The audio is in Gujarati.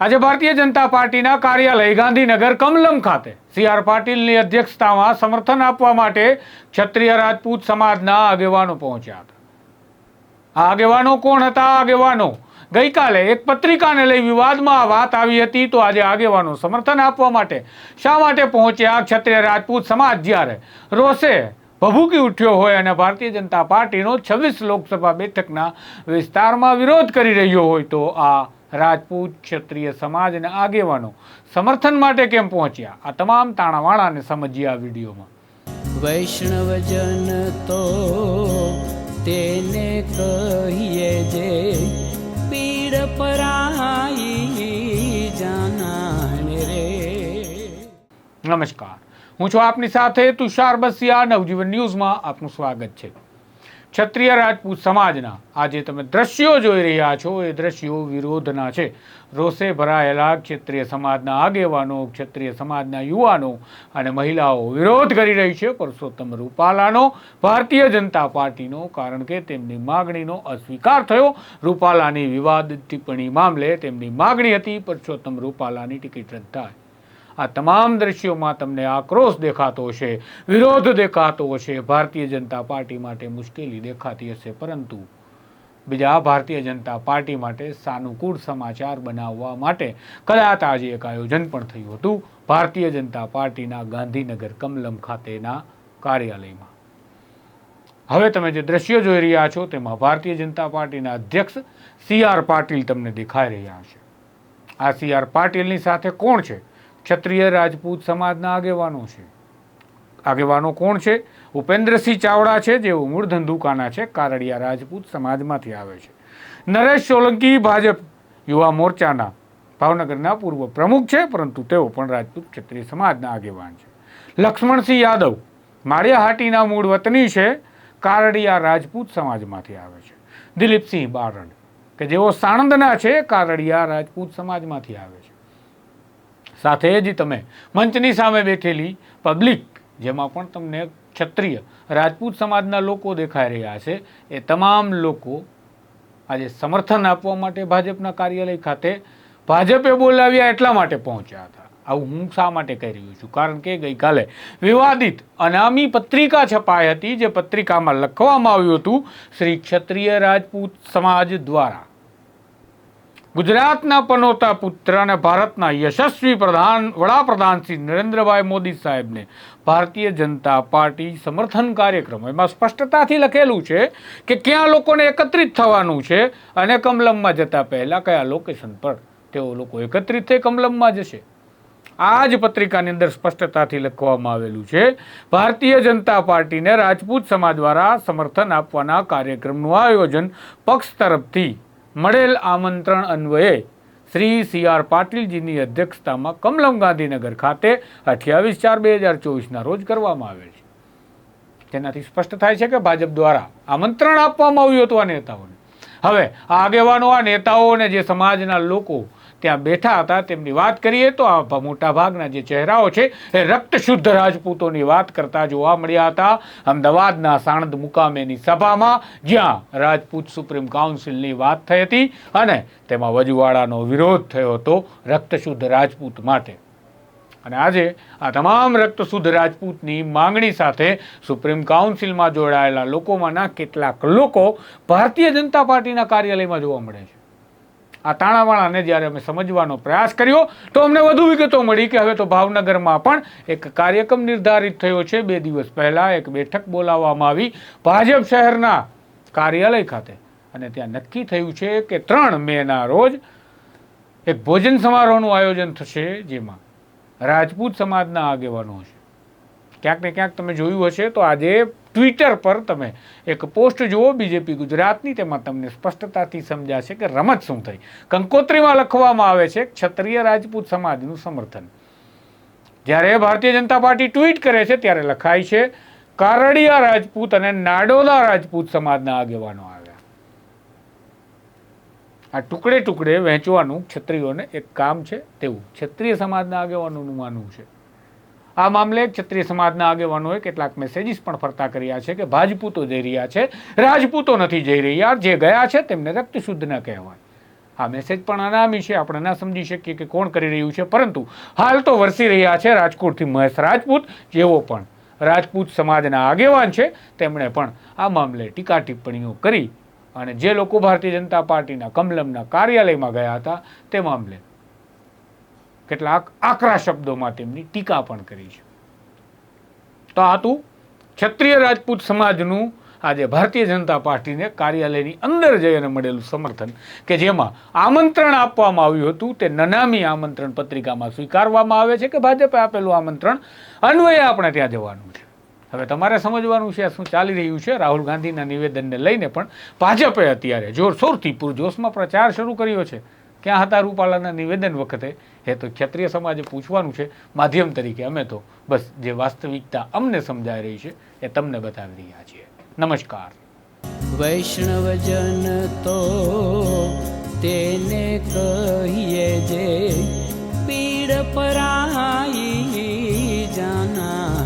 આજે ભારતીય જનતા પાર્ટીના કાર્યાલય ગાંધીનગર કમલમ ખાતે સી આર પાટીલની અધ્યક્ષતામાં સમર્થન આપવા માટે ક્ષત્રિય રાજપૂત સમાજના આગેવાનો પહોંચ્યા હતા. આ આગેવાનો કોણ હતા? આગેવાનો. ગઈકાલે એક પત્રિકાને લઈ વિવાદમાં વાત આવી હતી, તો આજે આગેવાનો સમર્થન આપવા માટે શા માટે પહોંચ્યા? ક્ષત્રિય રાજપૂત સમાજ જ્યારે રોષે ભભૂકી ઉઠ્યો હોય અને ભારતીય જનતા પાર્ટીનો છવ્વીસ લોકસભા બેઠકના વિસ્તારમાં વિરોધ કરી રહ્યો હોય, તો આ રાજપૂત ક્ષત્રિય અને આગેવાનો સમર્થન માટે કેમ પહોંચ્યા? આ તમામ તાણાવાણાને સમજીએ આ વિડીયોમાં. વૈષ્ણવજન તો તેને કહીએ જે પીડ પરાઈ જાનાને રે. નમસ્કાર. હું છું આપની સાથે તુષાર બસિયા. નવજીવન ન્યૂઝમાં આપનું સ્વાગત છે. ક્ષત્રિય રાજપૂત સમાજના આજે તમે દ્રશ્યો જોઈ રહ્યા છો. એ દ્રશ્યો વિરોધના છે. રોષે ભરાયેલા ક્ષત્રિય સમાજના આગેવાનો, ક્ષત્રિય સમાજના યુવાનો અને મહિલાઓ વિરોધ કરી રહી છે. પરસોત્તમ રૂપાલાનો ભારતીય જનતા પાર્ટીનો, કારણ કે તેમની માગણીનો અસ્વીકાર થયો. રૂપાલાની વિવાદ ટિપ્પણી મામલે તેમની માગણી હતી. પરસોત્તમ રૂપાલાની ટિકિટ રદ થાય. આ તમામ દ્રશ્યોમાં તમને આક્રોશ દેખાતો હશે, વિરોધ દેખાતો હશે. ભારતીય જનતા પાર્ટી માટે મુશ્કેલી દેખાતી હશે, પરંતુ બીજા ભારતીય જનતા પાર્ટી માટે સાનુકૂળ સમાચાર બનાવવા માટે કદાચ આજે એક આયોજન પણ થયું હતું. ભારતીય જનતા પાર્ટીના ગાંધીનગર કમલમ ખાતેના કાર્યાલયમાં. હવે તમે જે દ્રશ્યો જોઈ રહ્યા છો, તેમાં ભારતીય જનતા પાર્ટીના અધ્યક્ષ સી આર પાટીલ તમને દેખાઈ રહ્યા છે. આ સી આર પાટીલની સાથે કોણ છે? ક્ષત્રિય રાજપૂત સમાજના આગેવાનો છે. આગેવાનો કોણ છે? ઉપેન્દ્રસિંહ ચાવડા છે જેઓ મૂળ ધંધુકાના છે, કારડિયા રાજપૂત સમાજમાંથી આવે છે. નરેશ સોલંકી ભાજપ યુવા મોરચાના, ભાવનગરના પૂર્વ પ્રમુખ છે, પરંતુ તેઓ પણ રાજપૂત ક્ષત્રિય સમાજના આગેવાન છે. લક્ષ્મણસિંહ યાદવ, માળિયાહાટીના મૂળ વતની છે, કારડિયા રાજપૂત સમાજમાંથી આવે છે. દિલીપસિંહ બારડ, કે જેઓ સાણંદના છે, કારડિયા રાજપૂત સમાજમાંથી આવે છે. સાથે જ તમે મંચની સામે બેઠેલી પબ્લિક જેમાં પણ તમને ક્ષત્રિય, રાજપૂત સમાજના લોકો દેખાઈ રહ્યા છે, એ તમામ લોકો આજે સમર્થન આપવા માટે ભાજપના કાર્યાલય ખાતે ભાજપે બોલાવ્યા એટલા માટે પહોંચ્યા હતા. આવું હું શા માટે કહી રહ્યો છું? કારણ કે ગઈકાલે વિવાદિત અનામી પત્રિકા છપાઈ હતી, જે પત્રિકામાં લખવામાં આવ્યું હતું, શ્રી ક્ષત્રિય રાજપૂત સમાજ દ્વારા. ગુજરાતના પનોતા પુત્ર અને ભારતના યશસ્વી પ્રધાન વડાપ્રધાન શ્રી નરેન્દ્રભાઈ મોદી સાહેબને ભારતીય જનતા પાર્ટી સમર્થન કાર્યક્રમ. એમાં સ્પષ્ટતાથી લખેલું છે કે ક્યાં લોકોને એકત્રિત થવાનું છે અને કમલમમાં જતા પહેલાં કયા લોકેશન પર તેઓ લોકો એકત્રિત થઈ કમલમમાં જશે. આ જ પત્રિકાની અંદર સ્પષ્ટતાથી લખવામાં આવેલું છે, ભારતીય જનતા પાર્ટીને રાજપૂત સમાજ દ્વારા સમર્થન આપવાના કાર્યક્રમનું આયોજન પક્ષ તરફથી મળેલ આમંત્રણ અન્વયે શ્રી સી આર પાટીલજીની અધ્યક્ષતામાં કમલમ ગાંધીનગર ખાતે અઠ્યાવીસ ચાર બે હજાર ચોવીસના રોજ કરવામાં આવેલ છે. તેનાથી સ્પષ્ટ થાય છે કે ભાજપ દ્વારા આમંત્રણ આપવામાં આવ્યું હતું આ નેતાઓને. હવે આ આગેવાનો, આ નેતાઓ અને જે સમાજના લોકો ત્યાં બેઠા હતા, તેમની વાત કરીએ તો આ મોટા ભાગના જે ચહેરાઓ છે, એ રક્ત શુદ્ધ રાજપૂતોની વાત કરતા જોવા મળ્યા હતા. અમદાવાદના સાણંદ મુકામેની સભામાં જ્યાં રાજપૂત સુપ્રીમ કાઉન્સિલની વાત થઈ હતી અને તેમાં વજવાડાનો વિરોધ થયો હતો રક્ત શુદ્ધ રાજપૂત માટે. અને આજે આ તમામ રક્ત શુદ્ધ રાજપૂતની માંગણી સાથે સુપ્રીમ કાઉન્સિલમાં જોડાયેલા લોકોમાંના કેટલાક લોકો ભારતીય જનતા પાર્ટીના કાર્યાલયમાં જોવા મળે છે. આ તાણાવાણાને જ્યારે અમે સમજવાનો પ્રયાસ કર્યો, તો અમને વધુ વિગતો મળી કે હવે તો ભાવનગરમાં પણ એક કાર્યક્રમ નિર્ધારિત થયો છે. બે દિવસ પહેલાં એક બેઠક બોલાવવામાં આવી ભાજપ શહેરના કાર્યાલય ખાતે. અને ત્યાં નક્કી થયું છે કે ત્રણ મેના રોજ એક ભોજન સમારોહનું આયોજન થશે, જેમાં રાજપૂત સમાજના આગેવાનો હશે. ક્યાંક ને ક્યાંક તમે જોયું હશે તો આજે ટ્વિટર પર તમે એક પોસ્ટ જુઓ બીજેપી ગુજરાતની, તેમાં તમને સ્પષ્ટતાથી સમજાશે કે રમત શું થઈ. કંકોત્રીમાં લખવામાં આવે છે, ક્ષત્રિય રાજપૂત સમાજનું સમર્થન. જ્યારે ભારતીય જનતા પાર્ટી ટ્વીટ કરે છે, ત્યારે લખાય છે, કારડિયા રાજપૂત અને નાડોદા રાજપૂત સમાજના આગેવાનો આવ્યા. આ ટુકડે ટુકડે વહેંચવાનું ક્ષત્રિયોને એક કામ છે, તેવું. ક્ષત્રિય સમાજના આગેવાનોનું માનવું છે. આ મામલે ક્ષત્રિય સમાજના આગેવાનોએ કેટલાક મેસેજીસ પણ ફરતા કર્યા છે કે ભાજપૂતો જઈ રહ્યા છે. રાજપૂતો નથી જઈ રહ્યા જે ગયા છે તેમને રક્ત શુદ્ધ ન કહેવાય. આ મેસેજ પણ અનામી છે, આપણે ના સમજી શકીએ કે કોણ કરી રહ્યું છે. પરંતુ હાલ તો વરસી રહ્યા છે રાજકોટથી મહેશ રાજપૂત, જેઓ પણ રાજપૂત સમાજના આગેવાન છે, તેમણે પણ આ મામલે ટીકા ટિપ્પણીઓ કરી. અને જે લોકો ભારતીય જનતા પાર્ટીના કમલમના કાર્યાલયમાં ગયા હતા, તે મામલે કેટલાક આકરા શબ્દોમાં તેમની ટીકા પણ કરી છે. તો આ હતું ક્ષત્રિય રાજપૂત સમાજનું આજે ભારતીય જનતા પાર્ટીને કાર્યાલયની અંદર જઈ અને મળેલું સમર્થન કે જેમાં આમંત્રણ આપવામાં આવ્યું હતું. તે નનામી આમંત્રણ પત્રિકામાં સ્વીકારવામાં આવે છે કે ભાજપે આપેલું આમંત્રણ અન્વયે આપણે ત્યાં જવાનું છે. હવે તમારે સમજવાનું છે શું ચાલી રહ્યું છે? રાહુલ ગાંધીના નિવેદનને લઈને પણ ભાજપે અત્યારે જોરશોરથી પૂરજોશમાં પ્રચાર શરૂ કર્યો છે. ક્યાં હતા રૂપાલાના નિવેદન વખતે? હે તો ક્ષત્રિય સમાજે પૂછવાનું છે, માધ્યમ તરીકે અમે તો બસ જે વાસ્તવિકતા અમને સમજાઈ રહી છે, એ તમને બતાવી રહ્યા છીએ. નમસ્કાર. વૈષ્ણવજન તો તેને કહીએ જે, પીડ પરાઈ જાના